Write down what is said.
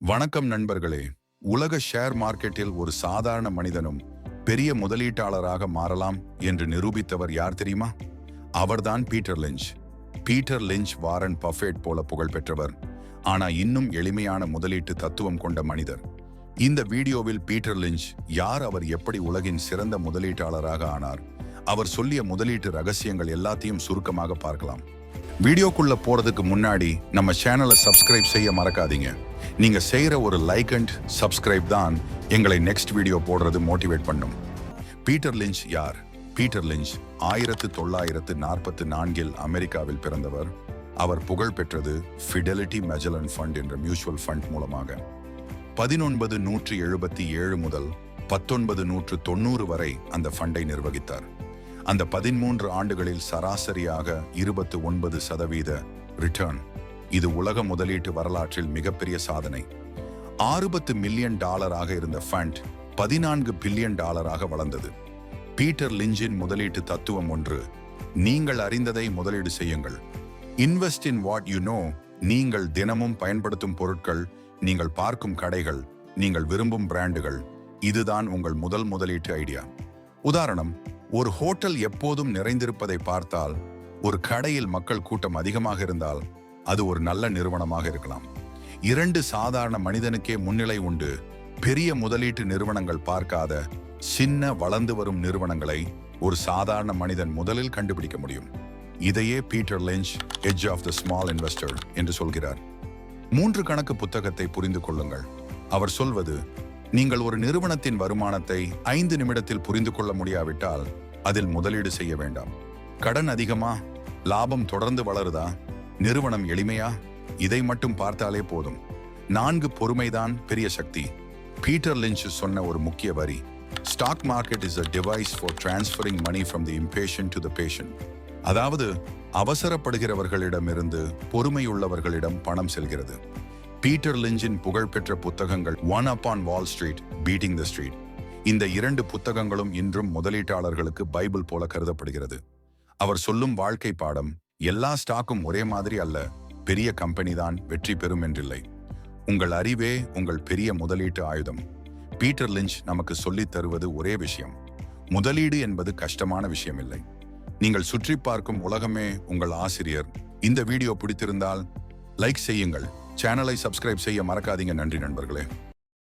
வணக்கம் நண்பர்களே. உலக ஷேர் மார்க்கெட்டில் ஒரு சாதாரண மனிதனும் பெரிய முதலீட்டாளராக மாறலாம் என்று நிரூபித்தவர் யார் தெரியுமா? அவர்தான் Peter Lynch Peter Lynch Warren Buffett போல புகழ் பெற்றவர். ஆனா இன்னும் எளிமையான முதலீட்டு தத்துவம் கொண்ட மனிதர். இந்த வீடியோவில் பீட்டர் லிஞ்ச் யார் அவர் எப்படி உலகின் சிறந்த முதலீட்டாளராக ஆனார் அவர் சொல்லிய முதலீட்டு ரகசியங்கள் எல்லாத்தையும் சுருக்கமாக பார்க்கலாம். வீடியோக்குள்ள போறதுக்கு முன்னாடி நம்ம சேனலை சப்ஸ்கிரைப் செய்ய மறக்காதீங்க. நீங்கள் செய்கிற ஒரு லைக் அண்ட் சப்ஸ்கிரைப் தான் எங்களை நெக்ஸ்ட் வீடியோ போடுறது மோட்டிவேட் பண்ணும். பீட்டர் லிஞ்ச் யார்? பீட்டர் லிஞ்ச் ஆயிரத்து தொள்ளாயிரத்து நாற்பத்து நான்கில் அமெரிக்காவில் பிறந்தவர். அவர் புகழ் பெற்றது ஃபிடெலிட்டி மெஜலன் ஃபண்ட் என்ற மியூச்சுவல் ஃபண்ட் மூலமாக. பதினொன்பது நூற்றி எழுபத்தி ஏழு முதல் பத்தொன்பது நூற்று தொண்ணூறு வரை அந்த ஃபண்டை நிர்வகித்தார். அந்த பதிமூன்று ஆண்டுகளில் சராசரியாக இருபத்து ஒன்பது சதவீத ரிட்டர்ன் இது உலக முதலீட்டு வரலாற்றில் மிகப்பெரிய சாதனை. அறுபத்து மில்லியன் டாலராக இருந்த ஃபண்ட் பதினான்கு பில்லியன் டாலராக வளர்ந்தது. பீட்டர் லிஞ்சின் முதலீட்டு தத்துவம் ஒன்று நீங்கள் அறிந்ததை முதலீடு செய்யுங்கள். Invest in what you know நீங்கள் தினமும் பயன்படுத்தும் பொருட்கள் நீங்கள் பார்க்கும் கடைகள் நீங்கள் விரும்பும் பிராண்டுகள். இதுதான் உங்கள் முதல் முதலீட்டு ஐடியா. உதாரணம் ஒரு ஹோட்டல் எப்போதும் நிறைந்திருப்பதை பார்த்தால் ஒரு கடையில் மக்கள் கூட்டம் அதிகமாக இருந்தால் அது ஒரு நல்ல நிறுவனமாக இருக்கலாம். இரண்டு சாதாரண மனிதனுக்கே முன்னிலை உண்டு. பெரிய முதலீட்டு நிறுவனங்கள் பார்க்காத சின்ன வளர்ந்து வரும் நிறுவனங்களை ஒரு சாதாரண மனிதன் முதலில் கண்டுபிடிக்க முடியும். இதையே Peter Lynch edge of the small investor என்று சொல்கிறார். மூன்று கணக்கு புத்தகத்தை புரிந்து கொள்ளுங்கள். அவர் சொல்வது நீங்கள் ஒரு நிறுவனத்தின் வருமானத்தை ஐந்து நிமிடத்தில் புரிந்து கொள்ள முடியாவிட்டால் அதில் முதலீடு செய்ய வேண்டாம். கடன் அதிகமா? லாபம் தொடர்ந்து வளருதா? நிறுவனம் எளிமையா? இதை மட்டும் பார்த்தாலே போதும். நான்கு பொறுமைதான் பெரிய சக்தி. பீட்டர் லிஞ்ச் சொன்ன ஒரு முக்கிய வரி. Stock market is a device for transferring money from the impatient to the patient அதாவது அவசரப்படுகிறவர்களிடமிருந்து பொறுமையுள்ளவர்களிடம் பணம் செல்கிறது. பீட்டர் லிஞ்சின் புகழ்பெற்ற புத்தகங்கள் one up on Wall Street beating the street இந்த இரண்டு புத்தகங்களும் இன்றும் முதலீட்டாளர்களுக்கு பைபிள் போல கருதப்படுகிறது. அவர் சொல்லும் வாழ்க்கை பாடம் எல்லா ஸ்டாக்கும் ஒரே மாதிரி அல்ல பெரிய கம்பெனி தான் வெற்றி பெறும் என்றில்லை. உங்கள் அறிவே உங்கள் பெரிய முதலீட்டு ஆயுதம். பீட்டர் லிஞ்ச் நமக்கு சொல்லித் தருவது ஒரே விஷயம். முதலீடு என்பது கஷ்டமான விஷயம் இல்லை நீங்கள் சுற்றி பார்க்கும் உலகமே உங்கள் ஆசிரியர். இந்த வீடியோ பிடித்திருந்தால் லைக் செய்யுங்கள். சேனலை சப்ஸ்கிரைப் செய்ய மறக்காதீங்க. நன்றி நண்பர்களே.